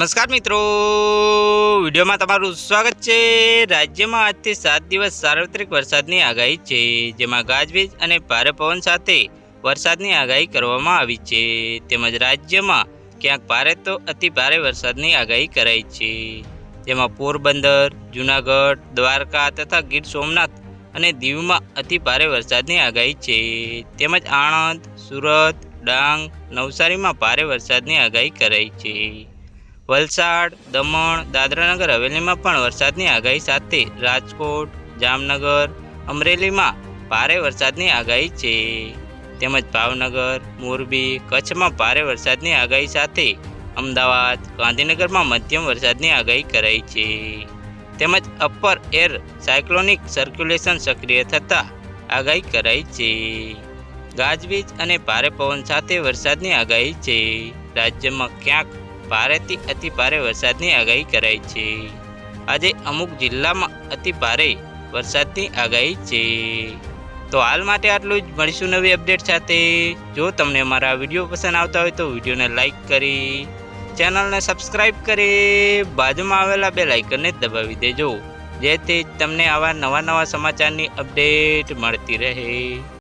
નમસ્કાર મિત્રો. વિડીયોમાં તમારું સ્વાગત છે. રાજ્યમાં આજથી સાત દિવસ સાર્વત્રિક વરસાદની આગાહી છે, જેમાં ગાજવીજ અને ભારે પવન સાથે વરસાદની આગાહી કરવામાં આવી છે. તેમજ રાજ્યમાં ક્યાંક ભારે તો અતિ ભારે વરસાદની આગાહી કરાઈ છે. જેમાં પોરબંદર, જૂનાગઢ, દ્વારકા તથા ગીર સોમનાથ અને દીવમાં અતિ ભારે વરસાદની આગાહી છે. તેમજ આણંદ, સુરત, ડાંગ, નવસારીમાં ભારે વરસાદની આગાહી કરાઈ છે. વલસાડ, દમણ, દાદરાનગર હવેલીમાં પણ વરસાદની આગાહી સાથે રાજકોટ, જામનગર, અમરેલીમાં ભારે વરસાદની આગાહી છે. તેમજ ભાવનગર, મોરબી, કચ્છમાં ભારે વરસાદની આગાહી સાથે અમદાવાદ, ગાંધીનગરમાં મધ્યમ વરસાદની આગાહી કરાઈ છે. તેમજ અપર એર સાયક્લોનિક સર્ક્યુલેશન સક્રિય થતાં આગાહી કરાઈ છે. ગાજવીજ અને ભારે પવન સાથે વરસાદની આગાહી છે. રાજ્યમાં ક્યાંક ભારેથી અતિ ભારે વરસાદની આગાહી કરાઈ છે. આજે અમુક જિલ્લામાં અતિ ભારે વરસાદની આગાહી છે. તો હાલ માટે આટલું જ. મળીશું નવી અપડેટ સાથે. જો તમને અમારા વીડિયો પસંદ આવતા હોય તો વિડીયોને લાઇક કરી, ચેનલને સબસ્ક્રાઈબ કરી, બાજુમાં આવેલા બે લાઇકનને દબાવી દેજો. જેથી તમને આવા નવા નવા સમાચારની અપડેટ મળતી રહે.